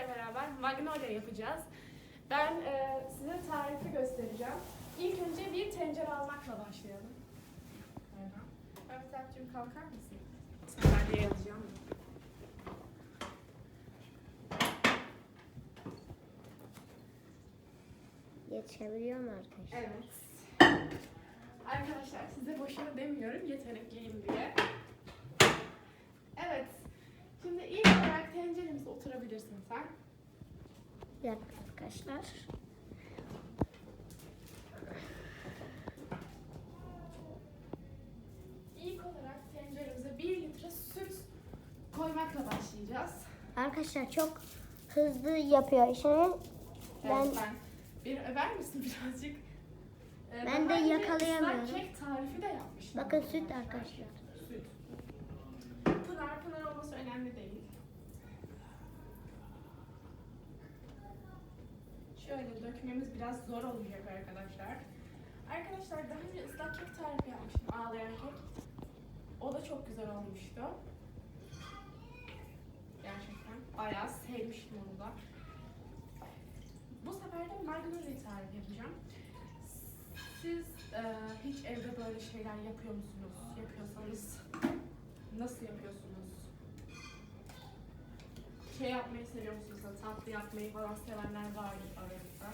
sizlerle beraber magnolia yapacağız. Ben e, size tarifi göstereceğim. İlk önce bir tencere almakla başlayalım. Mehmet Alp'cığım kalkar mısın? Sandalyeye alacağım. Yetişebiliyor mu arkadaşlar? Evet. Arkadaşlar size boşuna demiyorum yetenekliyim diye. Evet. Şimdi ilk olarak tenceremize oturabilirsin sen. Bir dakika arkadaşlar. İlk olarak tenceremize 1 litre süt koymakla başlayacağız. Arkadaşlar çok hızlı yapıyor işini. Ben Evet, ben bir över misin birazcık? Ee, Ben de yakalayamıyorum. ıslak kek tarifi de yapmıştım. bakın süt arkadaşlar. Şöyle dökmemiz biraz zor olacak arkadaşlar. Arkadaşlar daha önce ıslak kek tarifi yapmıştım. Ağlayan kek. O da çok güzel olmuştu. Gerçekten bayağı sevmiştim onu da. Bu sefer de margaritas tarifi yapacağım. Siz e, hiç evde böyle şeyler yapıyor musunuz? Yapıyorsanız nasıl yapıyorsunuz? Şey yapmayı seviyor musunuz? da Tatlı yapmayı falan sevenler vardır aranızda.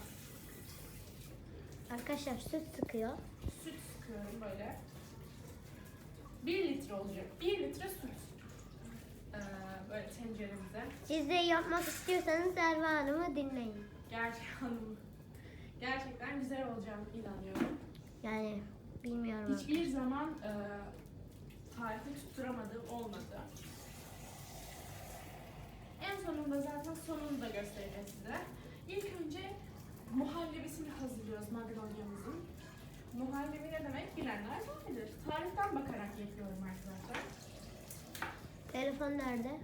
Arkadaşlar süt sıkıyor. Süt sıkıyorum böyle. 1 litre olacak. 1 litre süt. Ee, böyle tenceremize. Siz de yapmak istiyorsanız Erva Hanım'ı dinleyin. Gerçekten gerçekten güzel olacağını inanıyorum. Yani bilmiyorum. Hiçbir zaman e, tarifi tutturamadığım olmadı. En sonunda zaten sonunu da göstereceğim size. İlk önce muhallebisini hazırlıyoruz magnolia'mızın. Muhallebi ne demek bilenler vardır. Tariften bakarak yapıyorum arkadaşlar. Telefon nerede?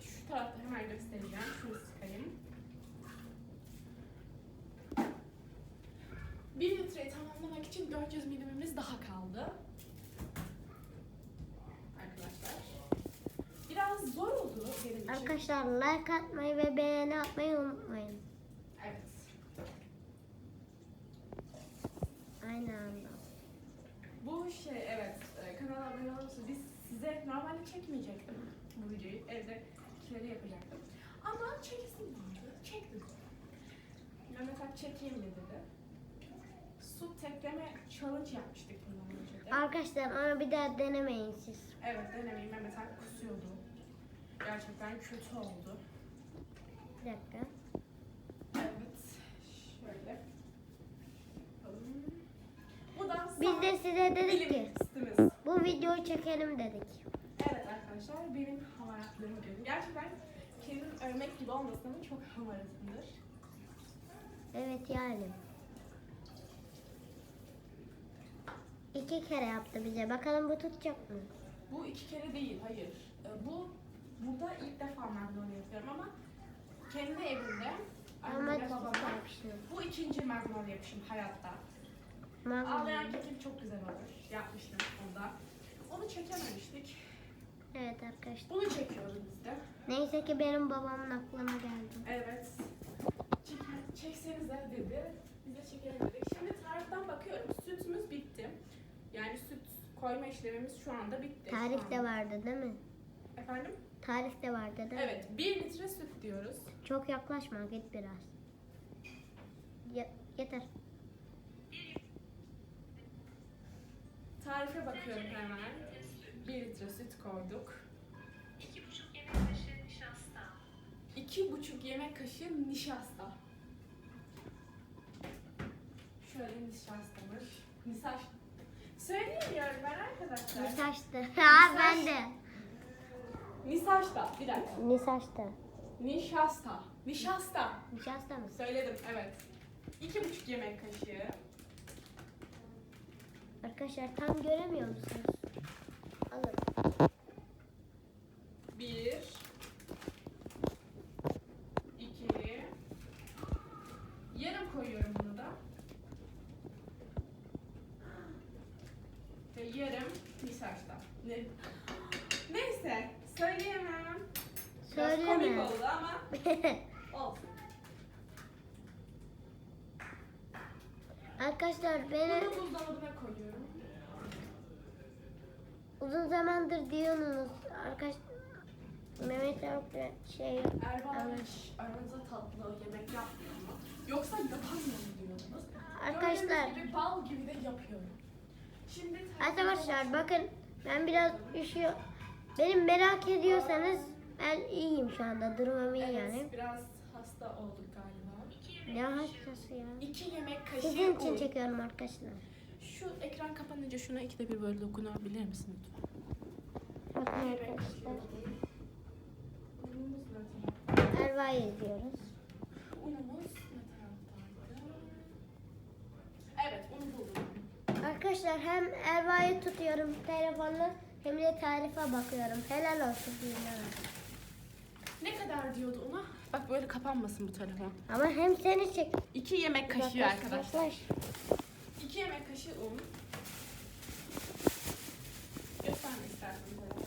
Şu tarafta hemen göstereceğim. Şunu sıkayım. 1 litreyi tamamlamak için 400 milimimiz daha kaldı. Arkadaşlar. Biraz zor oldu benim için. Arkadaşlar like atmayı ve beğeni atmayı unutmayın. Evet. Aynı anda. Bu şey evet e, kanala abone olursanız biz size normalde çekmeyecektim bu videoyu. Evde kileri yapacaktım. Ama çekesim vardı. Çektim. Mehmet Alp çekeyim mi dedi. Su tekleme challenge yapmıştık bundan önce de. Arkadaşlar ama bir daha denemeyin siz. Evet denemeyin Mehmet Alp kusuyordu. Gerçekten kötü oldu. Bir dakika. Evet. Şöyle. Bakalım. Bu da Biz de size dedik ki testimiz. bu videoyu çekelim dedik. Evet arkadaşlar benim hamaratlığımı görün. Gerçekten kendim övmek gibi olmasa da çok hamaratımdır. Evet yani. İki kere yaptı bize. Bakalım bu tutacak mı? Bu iki kere değil, hayır. Ee, Bu burada ilk defa magnolia yapıyorum ama kendi evimde annemle babama tutacak. bu ikinci magnolia yapışım hayatta. Ağlayan kekim çok güzel olur. Yapmıştım onda. Onu çekememiştik. Evet arkadaşlar. Bunu çekiyoruz biz de. Neyse ki benim babamın aklına geldi. Evet. Çek, çeksenize dedi. Biz de çekelim dedik. Şimdi tariften bakıyorum. Sütümüz bitti. Yani süt koyma işlemimiz şu anda bitti. Tarif de vardı değil mi? Efendim? Tarif de vardı değil mi? Evet. 1 litre süt diyoruz. Çok yaklaşma git biraz. Ye- yeter. Tarife bakıyorum hemen. 1 litre süt koyduk. 2,5 yemek kaşığı nişasta. 2,5 yemek kaşığı nişasta. Şöyle nişastamız. Nisaş. Söyleyemiyorum ben arkadaşlar. Nisaçtı. Ha ben de. Nisaşta. Bir dakika. Nisaçtı. Nişasta. Nişasta. Nişasta mı? Söyledim evet. İki buçuk yemek kaşığı. Arkadaşlar tam göremiyor musunuz? Alın. Bir. iki, Yarım koyuyorum bunu da. Ve yarım nişasta. Ne? Neyse söyleyemem. Biraz komik Söyleme. oldu ama olsun. Arkadaşlar beni Bunu buzdolabına koyuyorum. uzun zamandır diyorsunuz. Arkadaş Mehmet abi şey Ervan hiç aranızda tatlı yemek yapmıyor mu? Yoksa yapamıyor mu diyorsunuz? Arkadaşlar- Gördüğünüz gibi bal gibi de yapıyorum. Şimdi Arkadaşlar bakın ben biraz üşüyor. Benim merak ediyorsanız ben iyiyim şu anda. Durumum iyi Evet, yani. biraz hasta galiba. Ne hastası ya? İki yemek kaşığı Sizin için un. çekiyorum arkadaşlar. Şu ekran kapanınca şuna ikide bir böyle dokunabilir misin lütfen? Bakın arkadaşlar. Erva'yı izliyoruz. Unumuz? Evet, unu buldum. Arkadaşlar hem Erva'yı tutuyorum telefonla hem de tarife bakıyorum. Helal olsun. Ne kadar diyordu una? Bak böyle kapanmasın bu telefon. Ama hem seni çek. İki yemek kaşığı Yaklaş, arkadaşlar. yaklaş. İki yemek kaşığı un. Göstermek telefonu.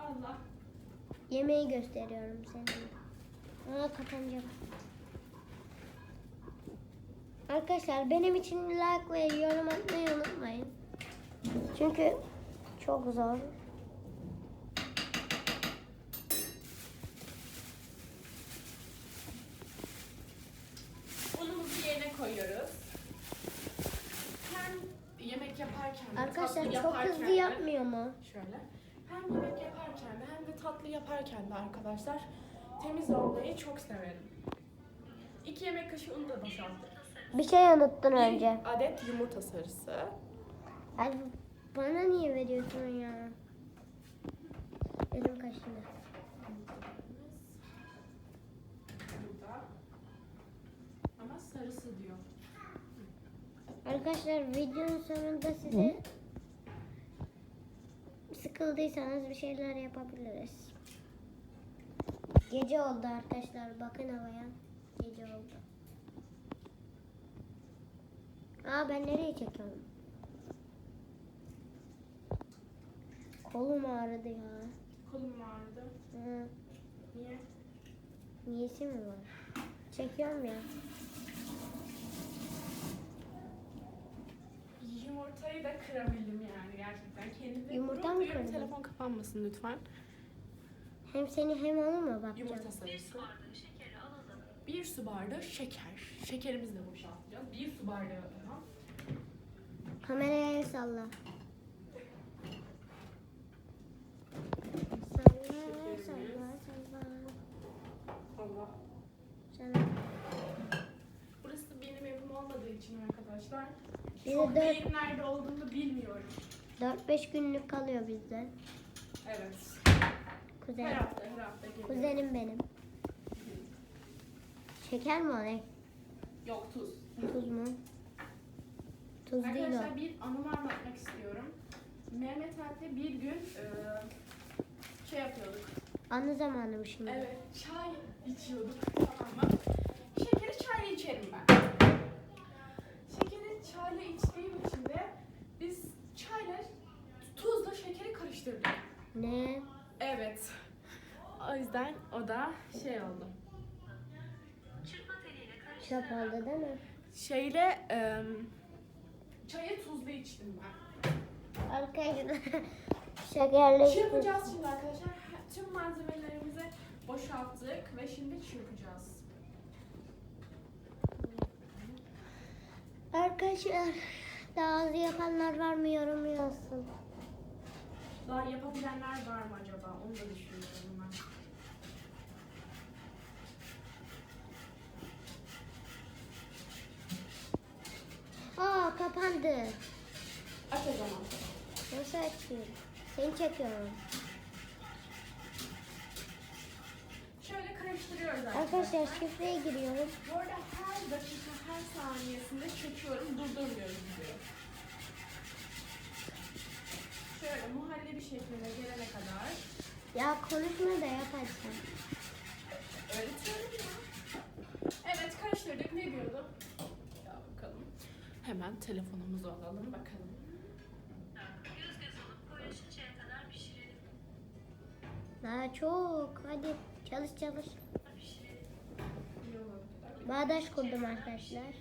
Allah. Yemeği gösteriyorum senin. Aa kapanacak. Arkadaşlar benim için like ve yorum atmayı unutmayın. Çünkü çok zor. Unumuzu yerine koyuyoruz. Hem yemek yaparken de, Arkadaşlar tatlı çok yaparken hızlı de- yapmıyor mu? Şöyle. Hem yemek yaparken de hem de tatlı yaparken de arkadaşlar temiz olmayı çok severim. İki yemek kaşığı unu da boşalttık. Bir şey unuttun önce. Bir adet yumurta sarısı. Ay, bana niye veriyorsun ya? Elim kaşındı. Ama sarısı diyor. Arkadaşlar videonun sonunda size sıkıldıysanız bir şeyler yapabiliriz. Gece oldu arkadaşlar. Bakın havaya. Gece oldu. Aa ben nereye çekiyorum? Kolum ağrıdı ya. Kolum ağrıdı. Hı, Niye? niyesi mi var? Çekiyorum ya. Yumurtayı da kırabildim yani gerçekten. Kendimde Yumurta mı kırdın? Telefon kapanmasın lütfen. Hem seni hem onu mu bakacağım? Yumurta alalım. Bir su bardağı şeker. Şekerimizi de boşaltacağız. Bir su bardağı daha. Kameraya el salla. Salla, salla, salla. Allah. Burası benim evim olmadığı için arkadaşlar. Bir de Çok dört- nerede olduğunu bilmiyorum. 4-5 günlük kalıyor bizden. Evet. Her Kuzen. hafta her hafta geliyor. Kuzenim benim. Şeker mi o ne? Yok tuz. Tuz mu? Tuz değil Arkadaşlar o. bir anımı anlatmak istiyorum. Mehmet Alp'le bir gün e, şey yapıyorduk. Anı zamanı mı şimdi? Evet, çay içiyorduk tamam mı? Şekeri çayla içerim ben. Şekeri çayla içtiğim için de biz çayla tuzla şekeri karıştırdık. Ne? Evet. O yüzden o da şey oldu. Çırpma teliyle Çöp oldu değil mi? Şeyle e, çayı tuzlu içtim ben. Arkadaşlar şekerli Çırpacağız şimdi arkadaşlar. Tüm malzemelerimizi boşalttık ve şimdi çırpacağız. Arkadaşlar daha hızlı yapanlar var mı yorum yazsın. Daha yapabilenler var mı acaba? Onu da düşünüyorum ben. Aa kapandı. Aç o zaman. Nasıl açayım? Seni çekiyorum. Şöyle karıştırıyoruz Arkadaşlar şifreye giriyorum. Bu arada her dakika, her saniyesinde çekiyorum, durdurmuyorum videoyu. Şöyle muhallebi şekline gelene kadar Ya konuşma da yaparsın. öğretiyorum ya. Evet karıştırdık. Ne diyordum? Ya bakalım. Hemen telefonumuzu alalım bakalım. Daha çok. Hadi çalış çalış. Bağdaş kurdum arkadaşlar.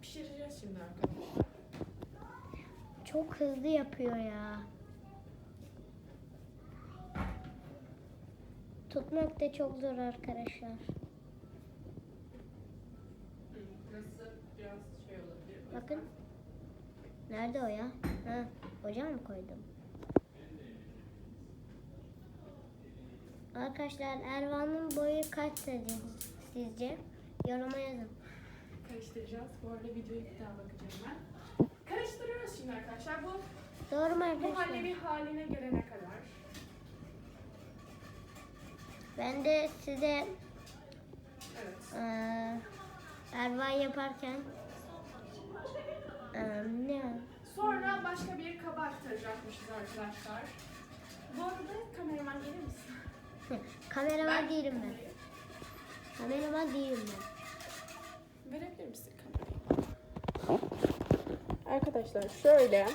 Pişireceğiz şimdi arkadaşlar. Çok hızlı yapıyor ya. Tutmak da çok zor arkadaşlar. Şey olabilir. Bakın. Nerede o ya? Ha, ocağa mı koydum? Arkadaşlar Ervan'ın boyu kaç sizce? sizce? Yoruma yazın. Karıştıracağız. Bu arada videoya bir daha bakacağım ben. Karıştırıyoruz şimdi arkadaşlar. Bu Doğru mu arkadaşlar? muhallebi haline gelene kadar. Ben de size Evet. eee Ervan yaparken ne? Sonra başka bir kaba aktaracakmışız arkadaşlar. Bu arada kameraman gelir misin? Kameraman değilim ben. Kameraman değilim ben. Verebilir misin kamerayı? Arkadaşlar şöyle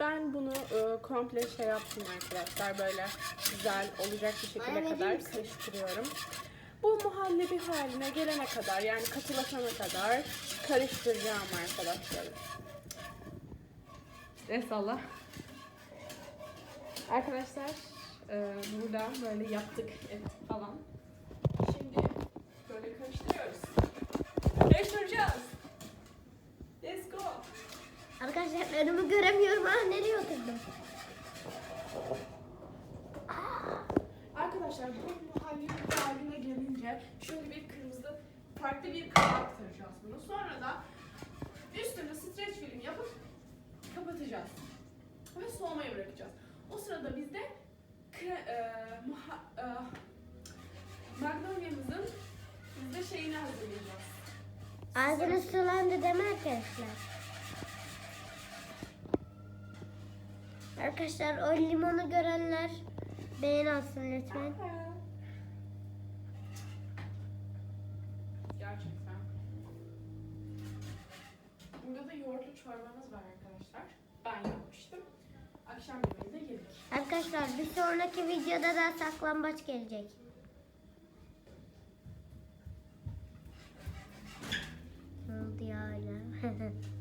ben bunu e, komple şey yaptım arkadaşlar böyle güzel olacak bir şekilde verir kadar misin? karıştırıyorum. Bu muhallebi haline gelene kadar yani katılaşana kadar karıştıracağım arkadaşlar. Eyvallah. Arkadaşlar e, burada böyle yaptık ettik falan. Şimdi böyle karıştırıyoruz. Karıştıracağız. Let's go. Arkadaşlar önümü göremiyorum. Ah nereye oturdum? Arkadaşlar bu muhallebi haline gelince şöyle bir kırmızı farklı bir kaba aktaracağız bunu. Sonra da üstünü streç film yapıp kapatacağız. Ve soğumaya bırakacağız. O sırada biz de kre- e, muha- e, magnolia'mızın biz de şeyini hazırlayacağız. Ağzınız sulandı mi arkadaşlar? Arkadaşlar o limonu görenler beğen alsın lütfen. Gerçekten. Burada da yoğurtlu çorbamız var. Ben yapmıştım. Akşam yemeğinde yedik. Arkadaşlar bir sonraki videoda da saklambaç gelecek. Ne oldu ya öyle?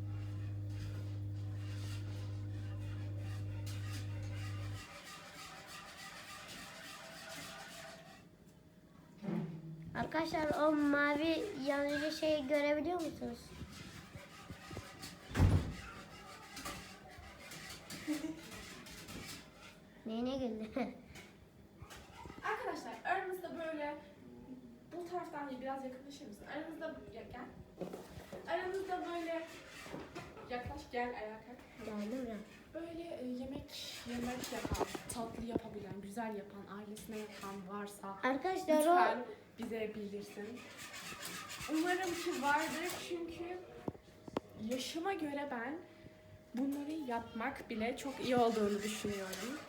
Arkadaşlar o mavi yanıcı şeyi görebiliyor musunuz? Neyine güldü? Arkadaşlar aranızda böyle bu taraftan biraz yakınlaşır mısın? Aranızda ya, gel. Aranızda böyle yaklaş gel ayağa kalk. Geldim ya. Böyle e, yemek yemek yapan, tatlı yapabilen, güzel yapan, ailesine yapan varsa Arkadaşlar o bize bildirsin. Umarım ki vardır çünkü yaşıma göre ben bunları yapmak bile çok iyi olduğunu düşünüyorum.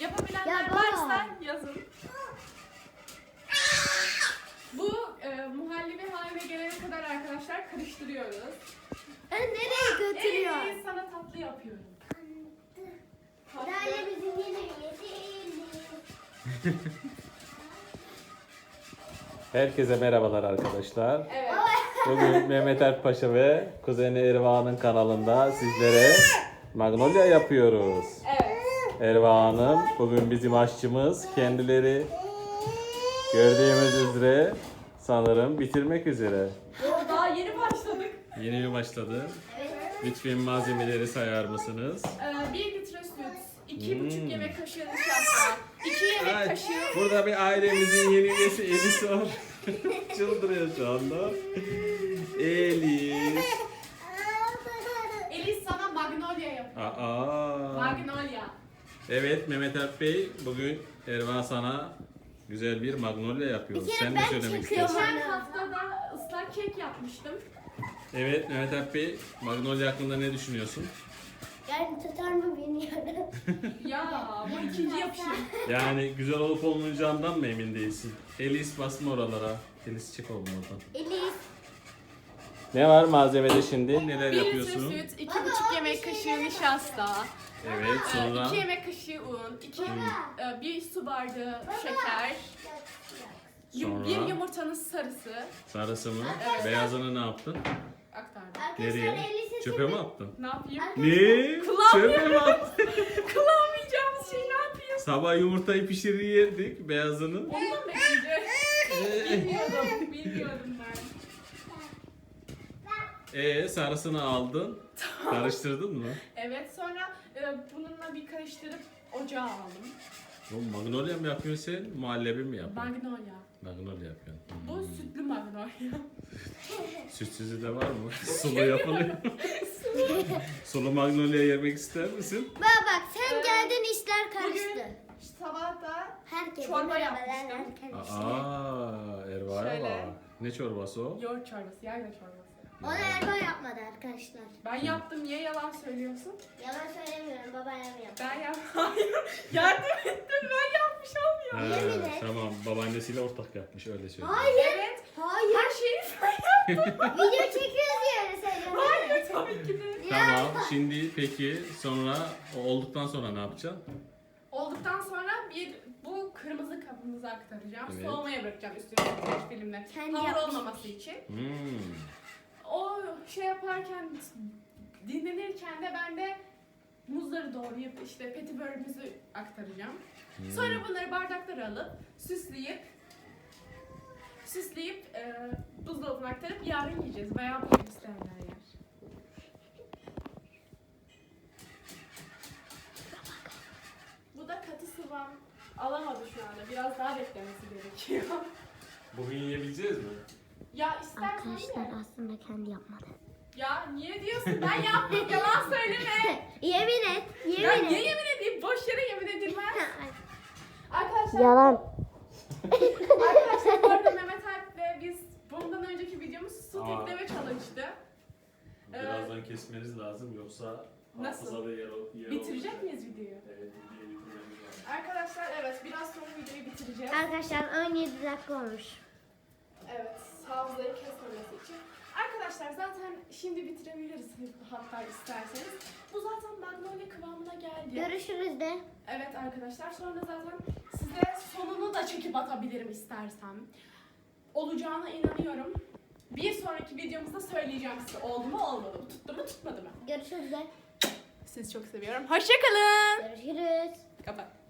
Yapabilenler Ya varsa yazın. Bu e, muhallebi haline gelene kadar arkadaşlar karıştırıyoruz. Ben nereye götürüyor? Ee, sana tatlı yapıyorum. Tatlı. Lale bizim. Herkese merhabalar arkadaşlar. Evet. Bugün Mehmet Alp Paşa ve kuzeni Erva'nın kanalında sizlere magnolia yapıyoruz. Evet. Erva Hanım bugün bizim aşçımız. Kendileri gördüğümüz üzere sanırım bitirmek üzere. Daha yeni başladık. Yeni mi başladı? Lütfen malzemeleri sayar mısınız? Ee, bir litre süt, iki Hmm. buçuk yemek kaşığı Ay, kaşığı burada bir ailemizin yeni üyesi Elis var. Çıldırıyor şu anda. Elis. Elis sana magnolia yapıyor. Aa. Magnolia. Evet Mehmet Alp Bey bugün Erva sana güzel bir magnolia yapıyoruz. Bir kere Sen de ben söylemek çekiyorum. istersin. Geçen hafta da ıslak kek yapmıştım. Evet Mehmet Alp Bey magnolia hakkında ne düşünüyorsun? Yani tutar mı. Ya bu ikinci yapışım. Yani güzel olup olmayacağından mı emin değilsin? Elis basma oralara. Elis çık oğlum oradan. Elif. Ne var malzemede şimdi? Neler Bir litre yapıyorsun? süt, iki Baba, buçuk yemek şey kaşığı nişasta, Evet e, sonra iki yemek kaşığı un, iki, Baba. e, bir su bardağı şeker, Sonra? bir yumurtanın sarısı sarısı mı? Evet. Beyazını ne yaptın? Aktardım. Arkadaşlar Nereye? Çöpe mi attın? Ne yapayım? Ne? Çöpe mi attın? Kullanmayacağımız şey ne yapayım? Sabah yumurtayı pişirir yerdik beyazını. Onu da mı bekleyeceğiz? Bilmiyordum, bilmiyordum ben. Ee sarısını aldın. Karıştırdın mı? Evet sonra e, bununla bir karıştırıp ocağa aldım. Oğlum magnolia mı yapıyorsun sen? Muhallebi mi yapıyorsun? Magnolia. Magnolia yapıyorsun. Hmm. Bu sütlü magnolia. Sütsüzü de var mı? Sulu yapılıyor. Sulu magnolia yemek ister misin? Baba bak sen Ee, geldin işler karıştı. Bugün sabah da Herkese Çorba yapmıştım. Aa, Erva'ya Şöyle. bak. Ne çorbası o? yoğurt çorbası, yayla çorbası. Onu Erba yapmadı arkadaşlar. Ben yaptım, niye yalan söylüyorsun? Yalan söylemiyorum babaannem yaptı. Ben yap Hayır, yardım ettim, ben yapmış olmuyor. Ha, Yemin et. tamam babaannesiyle ortak yapmış öyle söyleyeyim. Hayır. Evet, Hayır. her şeyi sen yaptın. Video çekiyoruz ya öyle söylüyorum. Hayır, tabii ki de. Tamam şimdi peki sonra o olduktan sonra ne yapacaksın? Olduktan sonra bir bu kırmızı kabımıza aktaracağım. Evet. Soğumaya bırakacağım üstüne filmle. Kendi Hamur yapmış. olmaması için. Hmm. O şey yaparken dinlenirken de ben de muzları doğrayıp işte petibörümüzü aktaracağım. Hmm. Sonra bunları bardaklara alıp süsleyip süsleyip e, buzdolabına aktarıp yarın yiyeceğiz veya bugün isteyenler yer. Bu da katı sıvam alamadı şu anda. Biraz daha beklemesi gerekiyor. Bugün yiyebileceğiz mi? Ya istersen Arkadaşlar de. aslında kendi yapmadı. Ya niye diyorsun? Ben yaptım. Yalan söyleme. yemin et. Ya Yemin niye et. yemin edeyim? Boş yere yemin edilmez. Arkadaşlar, Yalan. arkadaşlar bu arada Mehmet Alp ve biz bundan önceki videomuz su Aa. tekleme challenge'dı. Birazdan kesmeniz lazım yoksa Nasıl? hafızada yer, yer Bitirecek olacak. miyiz videoyu? Evet videoyu bitirmemiz lazım. Arkadaşlar evet biraz sonra videoyu bitireceğiz. Arkadaşlar 17 dakika olmuş. Evet hafızayı kesmemesi için. Arkadaşlar zaten şimdi bitirebiliriz hatta isterseniz. Bu zaten magnolia kıvamına geldi. Görüşürüz de. Evet arkadaşlar sonra zaten size sonunu da çekip atabilirim istersem. Olacağına inanıyorum. Bir sonraki videomuzda söyleyeceğim size oldu mu olmadı mı, tuttu mu tutmadı mı? Görüşürüz de. Sizi çok seviyorum. Hoşçakalın. Görüşürüz.